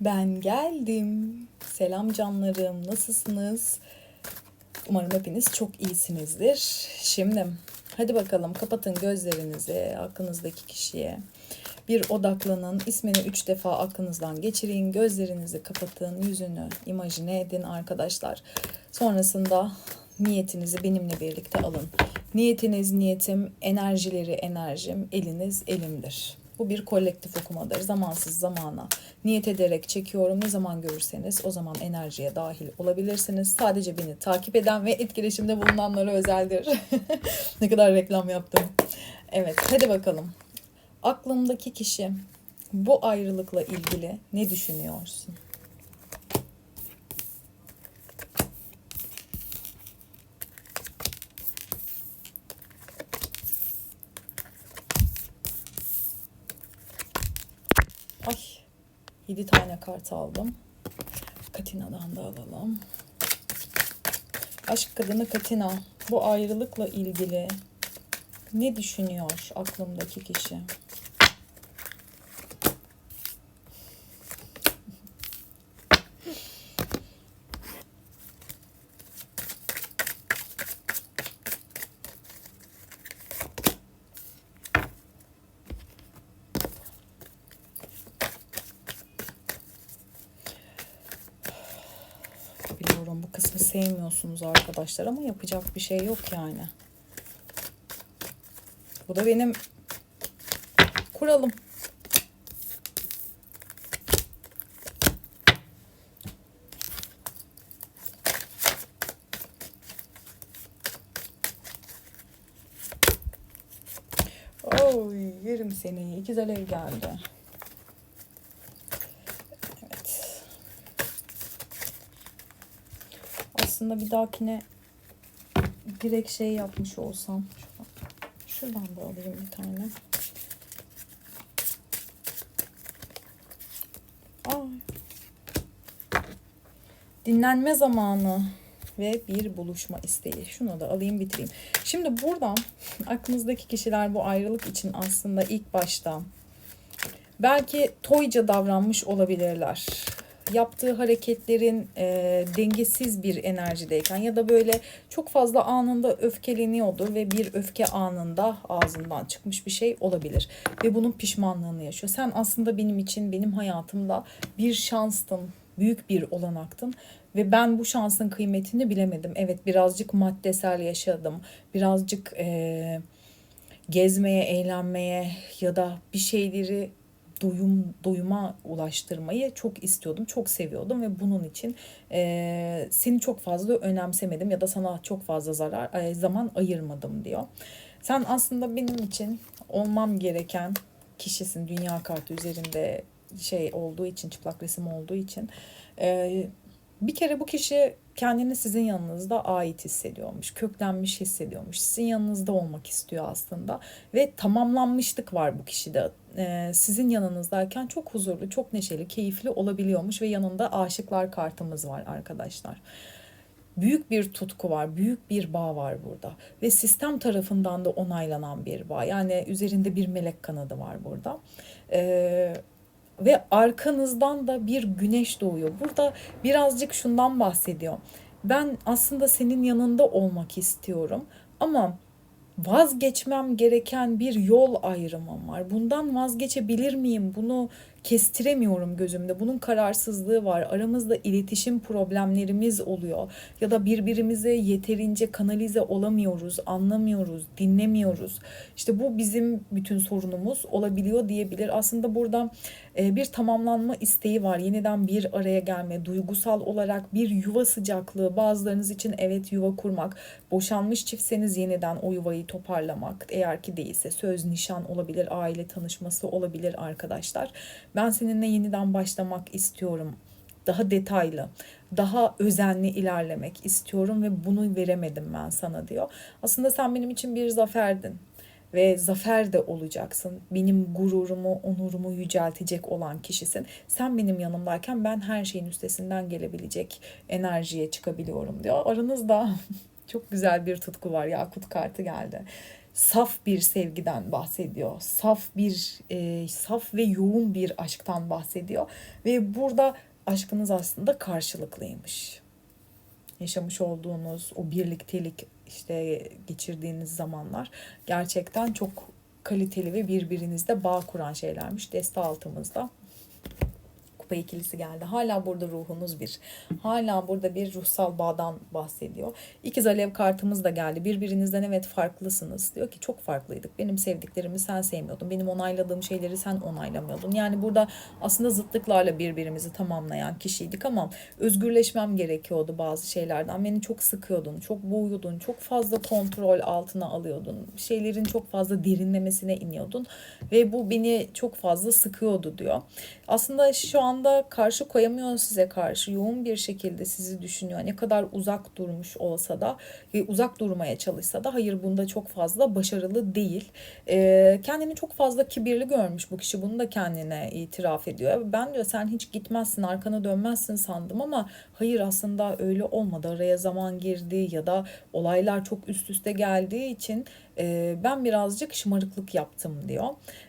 Ben geldim. Selam canlarım. Nasılsınız? Umarım hepiniz çok iyisinizdir. Şimdi hadi bakalım kapatın gözlerinizi aklınızdaki kişiye. Bir odaklanın. ismini üç defa aklınızdan geçirin. Gözlerinizi kapatın. Yüzünü imajine edin arkadaşlar. Sonrasında niyetinizi benimle birlikte alın. Niyetiniz niyetim, enerjileri enerjim, eliniz elimdir. Bu bir kolektif okumadır. Zamansız zamana niyet ederek çekiyorum. Ne zaman görürseniz o zaman enerjiye dahil olabilirsiniz. Sadece beni takip eden ve etkileşimde bulunanlara özeldir. ne kadar reklam yaptım. Evet hadi bakalım. Aklımdaki kişi bu ayrılıkla ilgili ne düşünüyorsun? 7 tane kart aldım. Katina'dan da alalım. Aşk kadını Katina bu ayrılıkla ilgili ne düşünüyor aklımdaki kişi? Biliyorum bu kısmı sevmiyorsunuz arkadaşlar ama yapacak bir şey yok yani. Bu da benim kuralım. Oy yerim seni. İkiz alev geldi. Aslında bir dahakine direkt şey yapmış olsam. Şuradan da alayım bir tane. Ay. Dinlenme zamanı ve bir buluşma isteği. Şunu da alayım bitireyim. Şimdi buradan aklınızdaki kişiler bu ayrılık için aslında ilk başta belki toyca davranmış olabilirler. Yaptığı hareketlerin e, dengesiz bir enerjideyken ya da böyle çok fazla anında öfkeleniyordur ve bir öfke anında ağzından çıkmış bir şey olabilir ve bunun pişmanlığını yaşıyor. Sen aslında benim için benim hayatımda bir şanstın, büyük bir olanaktın ve ben bu şansın kıymetini bilemedim. Evet birazcık maddesel yaşadım. Birazcık e, gezmeye, eğlenmeye ya da bir şeyleri doyum doyuma ulaştırmayı çok istiyordum, çok seviyordum ve bunun için e, seni çok fazla önemsemedim ya da sana çok fazla zarar e, zaman ayırmadım diyor. Sen aslında benim için olmam gereken kişisin dünya kartı üzerinde şey olduğu için çıplak resim olduğu için e, bir kere bu kişi kendini sizin yanınızda ait hissediyormuş, köklenmiş hissediyormuş. Sizin yanınızda olmak istiyor aslında ve tamamlanmışlık var bu kişide. Ee, sizin yanınızdayken çok huzurlu, çok neşeli, keyifli olabiliyormuş ve yanında aşıklar kartımız var arkadaşlar. Büyük bir tutku var, büyük bir bağ var burada ve sistem tarafından da onaylanan bir bağ. Yani üzerinde bir melek kanadı var burada. Ee, ve arkanızdan da bir güneş doğuyor. Burada birazcık şundan bahsediyor. Ben aslında senin yanında olmak istiyorum ama vazgeçmem gereken bir yol ayrımım var. Bundan vazgeçebilir miyim? Bunu kestiremiyorum gözümde. Bunun kararsızlığı var. Aramızda iletişim problemlerimiz oluyor. Ya da birbirimize yeterince kanalize olamıyoruz, anlamıyoruz, dinlemiyoruz. İşte bu bizim bütün sorunumuz olabiliyor diyebilir. Aslında burada e, bir tamamlanma isteği var. Yeniden bir araya gelme, duygusal olarak bir yuva sıcaklığı. Bazılarınız için evet yuva kurmak, boşanmış çiftseniz yeniden o yuvayı toparlamak. Eğer ki değilse söz, nişan olabilir, aile tanışması olabilir arkadaşlar. Ben seninle yeniden başlamak istiyorum. Daha detaylı, daha özenli ilerlemek istiyorum ve bunu veremedim ben sana diyor. Aslında sen benim için bir zaferdin ve zafer de olacaksın. Benim gururumu, onurumu yüceltecek olan kişisin. Sen benim yanımdayken ben her şeyin üstesinden gelebilecek enerjiye çıkabiliyorum diyor. Aranızda çok güzel bir tutku var. Yakut kartı geldi. Saf bir sevgiden bahsediyor. Saf bir, e, saf ve yoğun bir aşktan bahsediyor. Ve burada aşkınız aslında karşılıklıymış. Yaşamış olduğunuz o birliktelik işte geçirdiğiniz zamanlar gerçekten çok kaliteli ve birbirinizde bağ kuran şeylermiş. Deste altımızda kupa ikilisi geldi. Hala burada ruhunuz bir. Hala burada bir ruhsal bağdan bahsediyor. İkiz alev kartımız da geldi. Birbirinizden evet farklısınız. Diyor ki çok farklıydık. Benim sevdiklerimi sen sevmiyordun. Benim onayladığım şeyleri sen onaylamıyordun. Yani burada aslında zıtlıklarla birbirimizi tamamlayan kişiydik ama özgürleşmem gerekiyordu bazı şeylerden. Beni çok sıkıyordun, çok boğuyordun, çok fazla kontrol altına alıyordun. Şeylerin çok fazla derinlemesine iniyordun ve bu beni çok fazla sıkıyordu diyor. Aslında şu anda karşı koyamıyor size karşı yoğun bir şekilde sizi düşünüyor. Ne kadar uzak durmuş olsa da e, uzak durmaya çalışsa da hayır bunda çok fazla başarılı değil. E, kendini çok fazla kibirli görmüş bu kişi bunu da kendine itiraf ediyor. Ben diyor sen hiç gitmezsin arkana dönmezsin sandım ama hayır aslında öyle olmadı. Araya zaman girdi ya da olaylar çok üst üste geldiği için e, ben birazcık şımarıklık yaptım diyor.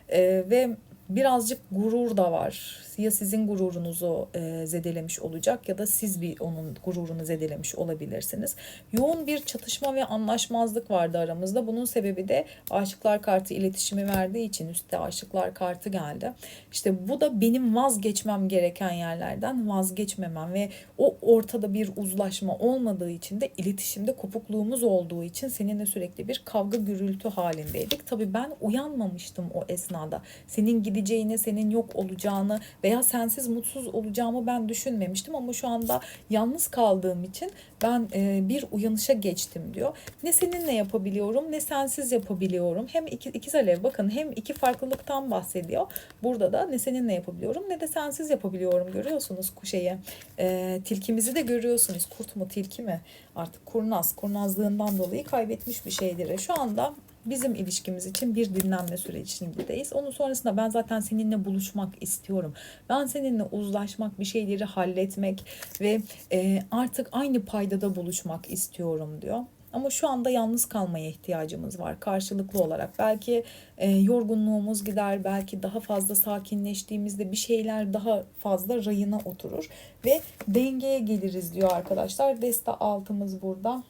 E, ve birazcık gurur da var. Ya sizin gururunuzu e, zedelemiş olacak ya da siz bir onun gururunu zedelemiş olabilirsiniz. Yoğun bir çatışma ve anlaşmazlık vardı aramızda. Bunun sebebi de aşıklar kartı iletişimi verdiği için üstte aşıklar kartı geldi. İşte bu da benim vazgeçmem gereken yerlerden vazgeçmemem ve o ortada bir uzlaşma olmadığı için de iletişimde kopukluğumuz olduğu için seninle sürekli bir kavga gürültü halindeydik. Tabii ben uyanmamıştım o esnada. Senin gideceğini, senin yok olacağını veya sensiz mutsuz olacağımı ben düşünmemiştim ama şu anda yalnız kaldığım için ben e, bir uyanışa geçtim diyor. Ne seninle yapabiliyorum ne sensiz yapabiliyorum. Hem iki, ikiz alev bakın hem iki farklılıktan bahsediyor. Burada da ne seninle yapabiliyorum ne de sensiz yapabiliyorum görüyorsunuz kuşeyi. E, tilkimizi de görüyorsunuz. Kurt mu tilki mi? Artık kurnaz. Kurnazlığından dolayı kaybetmiş bir şeydir. Şu anda bizim ilişkimiz için bir dinlenme sürecindeyiz. Onun sonrasında ben zaten seninle buluşmak istiyorum. Ben seninle uzlaşmak, bir şeyleri halletmek ve e, artık aynı paydada buluşmak istiyorum diyor. Ama şu anda yalnız kalmaya ihtiyacımız var karşılıklı olarak. Belki e, yorgunluğumuz gider, belki daha fazla sakinleştiğimizde bir şeyler daha fazla rayına oturur ve dengeye geliriz diyor arkadaşlar. Desta altımız burada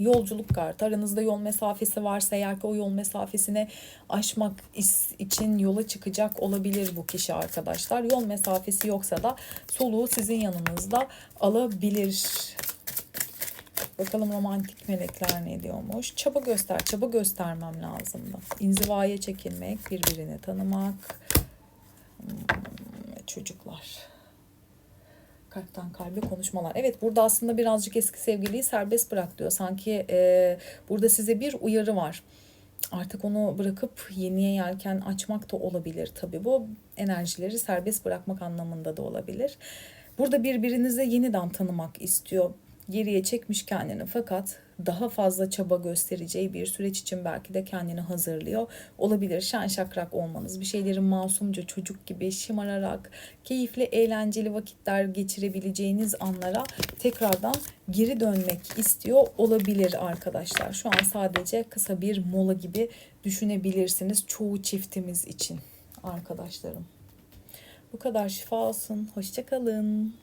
yolculuk kartı. Aranızda yol mesafesi varsa eğer ki o yol mesafesini aşmak için yola çıkacak olabilir bu kişi arkadaşlar. Yol mesafesi yoksa da soluğu sizin yanınızda alabilir. Bakalım romantik melekler ne diyormuş. Çaba göster, çaba göstermem lazımdı. İnzivaya çekilmek, birbirini tanımak. Hmm, çocuklar kalpten kalbe konuşmalar. Evet burada aslında birazcık eski sevgiliyi serbest bırak diyor. Sanki e, burada size bir uyarı var. Artık onu bırakıp yeniye yelken açmak da olabilir tabii. Bu enerjileri serbest bırakmak anlamında da olabilir. Burada birbirinizi yeniden tanımak istiyor geriye çekmiş kendini fakat daha fazla çaba göstereceği bir süreç için belki de kendini hazırlıyor olabilir. Şen şakrak olmanız, bir şeyleri masumca çocuk gibi şımararak keyifli, eğlenceli vakitler geçirebileceğiniz anlara tekrardan geri dönmek istiyor olabilir arkadaşlar. Şu an sadece kısa bir mola gibi düşünebilirsiniz çoğu çiftimiz için arkadaşlarım. Bu kadar şifa olsun. Hoşçakalın.